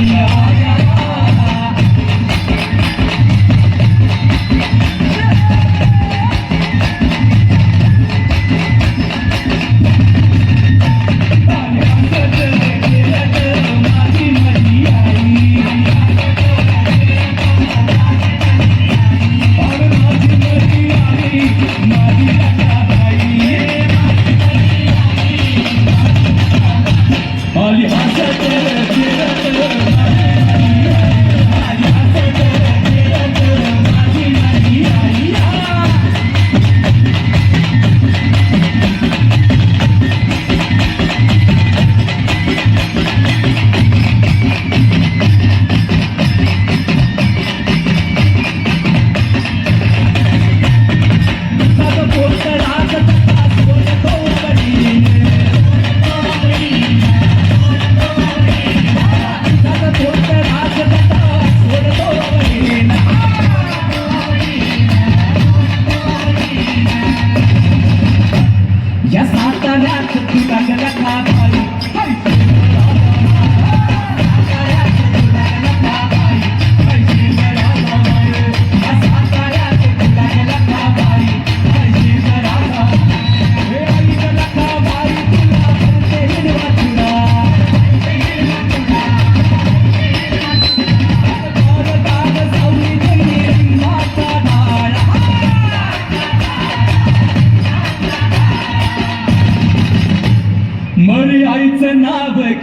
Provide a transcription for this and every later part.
Yeah.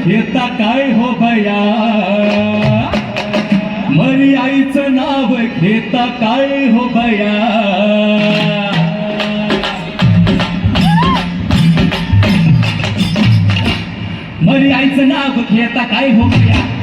येता घेता काय हो बया मरी आईचं नाव घेता काय हो बया मरी आईचं नाव घेता काय हो बया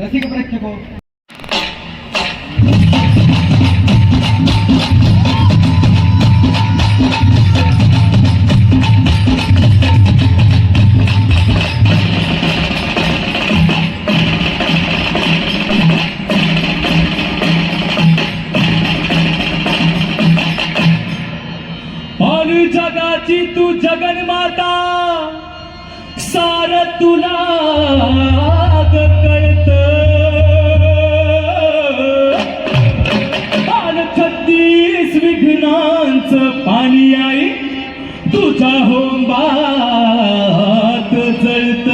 रसिक प्रेक्षको हो. जगाची तू जगन माता सार तुला विघ्नांचं पाणी आई तुझा होंबात जळत.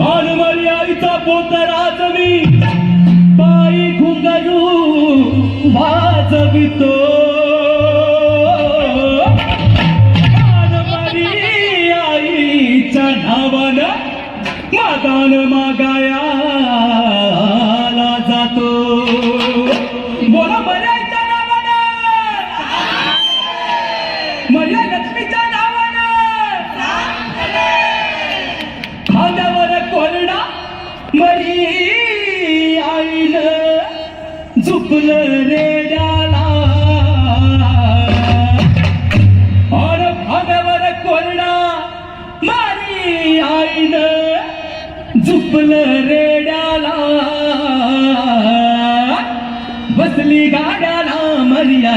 आन मर्याईचा पोतराज मी पायी घुंगरू वाजवितो. मानमरी आईच्या नावानं मादान मागाया. मरी आईन झुकलं रेड्याला और खांद्यावर कोरडा मारी आईन झुकलं रेड्याला बसली गाड्याला मर्या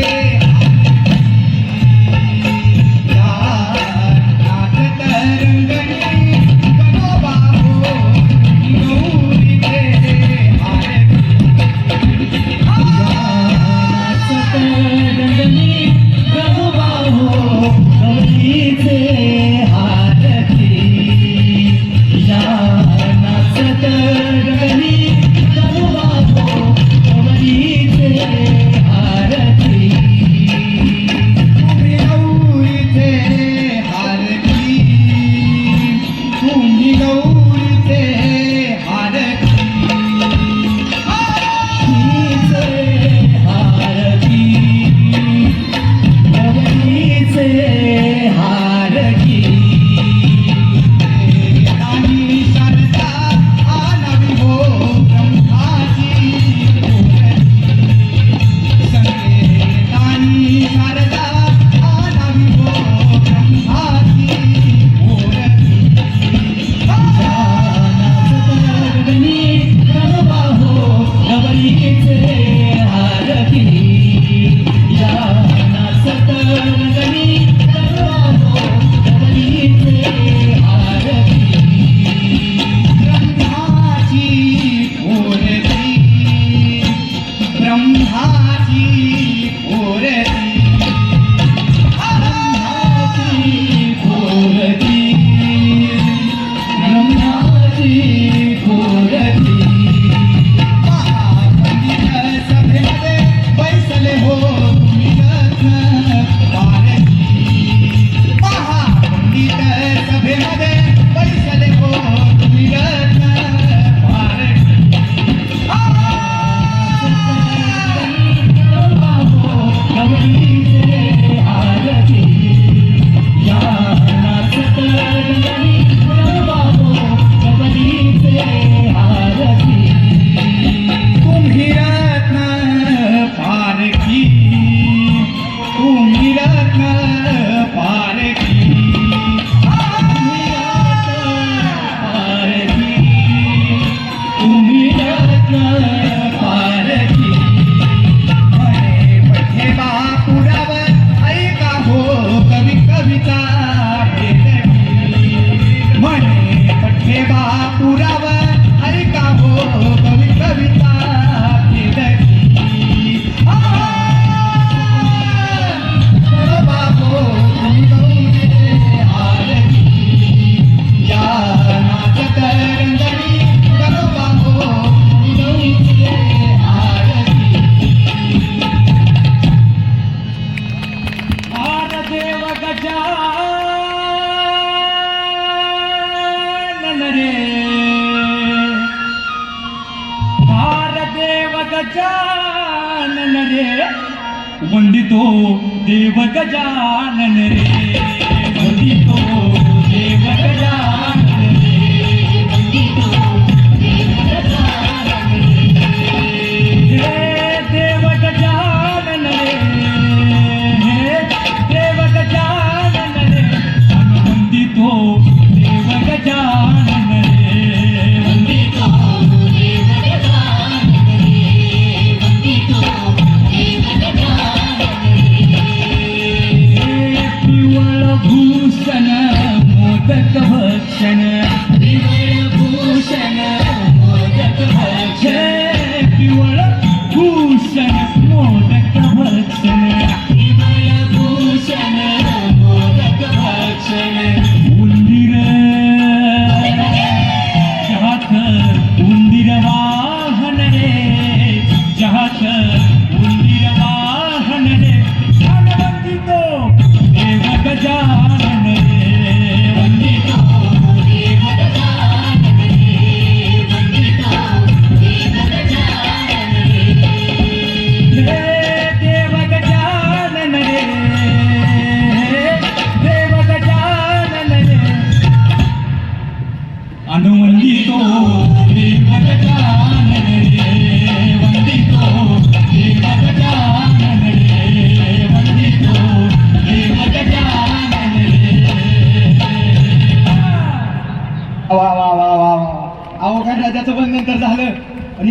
पंडितो देव गजानन रे.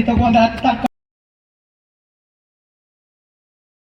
então quando está